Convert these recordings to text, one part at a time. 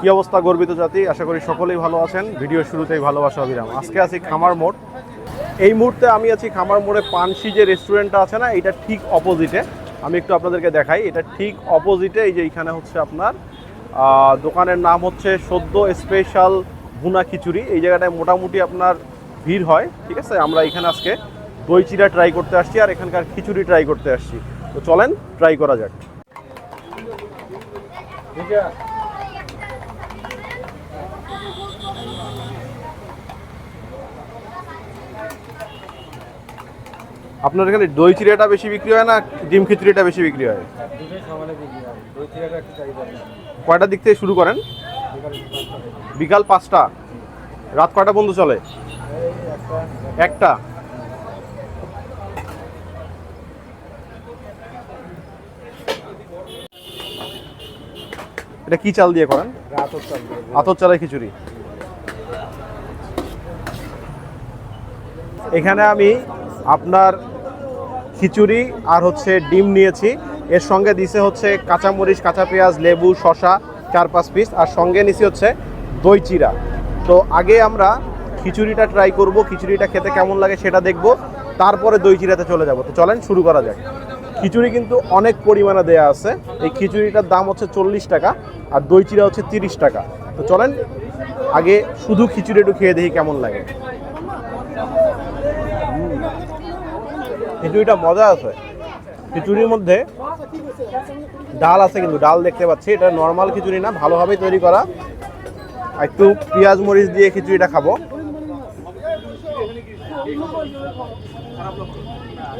কি অবস্থা গর্বিত জাতি? আশা করি সকলেই ভালো আছেন। ভিডিও শুরুতেই ভালোবাসা, অবিরাম। আজকে আছি খামার মোড়। এই মুহূর্তে আমি আছি খামার মোড়ে পানসি যে রেস্টুরেন্টটা আছে না এটা ঠিক অপোজিটে। আমি একটু আপনাদেরকে দেখাই, এটা ঠিক অপোজিটে, এই যে এখানে হচ্ছে আপনার দোকানের নাম হচ্ছে সদ্য স্পেশাল ভুনা খিচুড়ি। এই জায়গাটায় মোটামুটি আপনার ভিড় হয়, ঠিক আছে? আমরা এখানে আজকে দই চিরা ট্রাই করতে আসছি আর এখানকার খিচুড়ি ট্রাই করতে আসছি। তো চলেন ট্রাই করা যাক। আপনার এখানে দই চিড়াটা বেশি বিক্রি হয় না ডিম খিচুড়িটা বেশি বিক্রি হয়? কয়টার দিক থেকে শুরু করেন? বিকাল পাঁচটা। রাত কয়টা বন্ধু চলে? একটা। এটা কি চাল দিয়ে করেন? আতর চালের খিচুড়ি। এখানে আমি আপনার খিচুড়ি আর হচ্ছে ডিম নিয়েছি। এর সঙ্গে দিছে হচ্ছে কাঁচামরিচ, কাঁচা পেঁয়াজ, লেবু শশা চার পাঁচ পিস আর সঙ্গে নিছি হচ্ছে দই চিরা। তো আগে আমরা খিচুড়িটা ট্রাই করব, খিচুড়িটা খেতে কেমন লাগে সেটা দেখব। তারপরে দই চিরাতে চলে যাব। তো চলেন শুরু করা যাক। খিচুড়ি কিন্তু অনেক পরিমাণে দেয়া আছে। এই খিচুড়িটার দাম হচ্ছে চল্লিশ টাকা আর দই চিরা হচ্ছে তিরিশ টাকা। তো চলেন আগে শুধু খিচুড়ি একটু খেয়ে দেখি কেমন লাগে। খিচুড়িটা মজা আছে। খিচুড়ির মধ্যে ডাল আছে কিন্তু, ডাল দেখতে পাচ্ছি। এটা নর্মাল খিচুড়ি না, ভালোভাবেই তৈরি করা। একটু পেঁয়াজ মরিচ দিয়ে খিচুড়িটা খাব।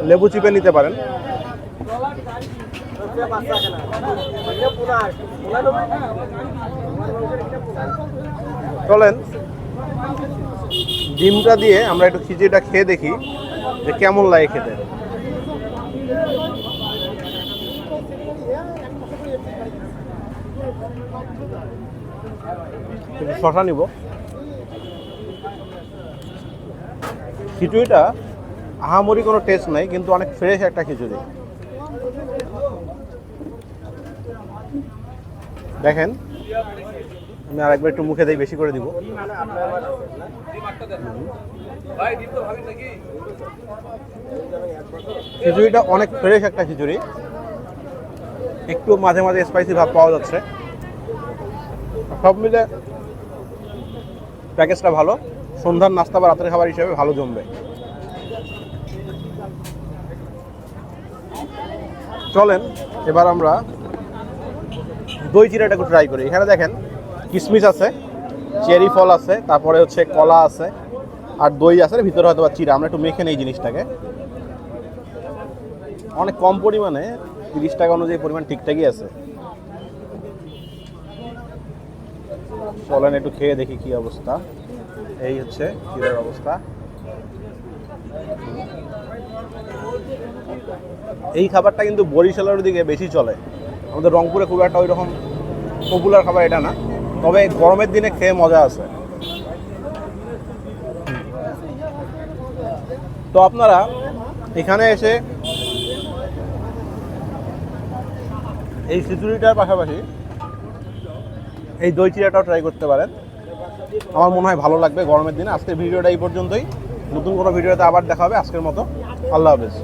লেবু চিপে নিতে পারেন। চলেন। ডিমটা দিয়ে আমরা একটু খিচুড়িটা খেয়ে দেখি যে কেমন লাগে খেতে। শশা নিব। খিচুড়িটা আহামরি কোনো টেস্ট নাই কিন্তু অনেক ফ্রেশ একটা খিচুড়ি। দেখেন আমি আরেকবার একটু মুখে দিই বেশি করে দিব। খিচুড়িটা অনেক ফ্রেশ একটা খিচুড়ি। একটু মাঝে মাঝে স্পাইসি ভাব পাওয়া যাচ্ছে। সব মিলে প্যাকেজটা ভালো। সন্ধ্যার নাস্তা বা রাতের খাবার হিসেবে ভালো জমবে। চলেন, এবার আমরা দই চিরাটা একটু ট্রাই করি। এখানে দেখেন কিশমিশ আছে, চেরি ফল আছে, তারপরে হচ্ছে কলা আছে, আর দই আছে ভিতরে হয়তো বা চিরা আমরা একটু মেখে নেই জিনিসটাকে। অনেক কম পরিমাণে, তিরিশ টাকা অনুযায়ী পরিমাণ ঠিকঠাকই আছে। একটু খেয়ে দেখি কি অবস্থা। এই হচ্ছে চিরার অবস্থা। এই খাবারটা কিন্তু বরিশালের দিকে বেশি চলে। আমাদের রংপুরে খুব একটা ওই রকম পপুলার খাবার এটা না। তবে গরমের দিনে খেয়ে মজা আছে। তো আপনারা এখানে এসে এই খিচুড়িটার পাশাপাশি এই দই চিরাটাও ট্রাই করতে পারেন। আমার মনে হয় ভালো লাগবে গরমের দিনে। আজকের ভিডিওটা এই পর্যন্তই। নতুন কোনো ভিডিওতে আবার দেখা হবে আজকের মতো। আল্লাহ হাফেজ।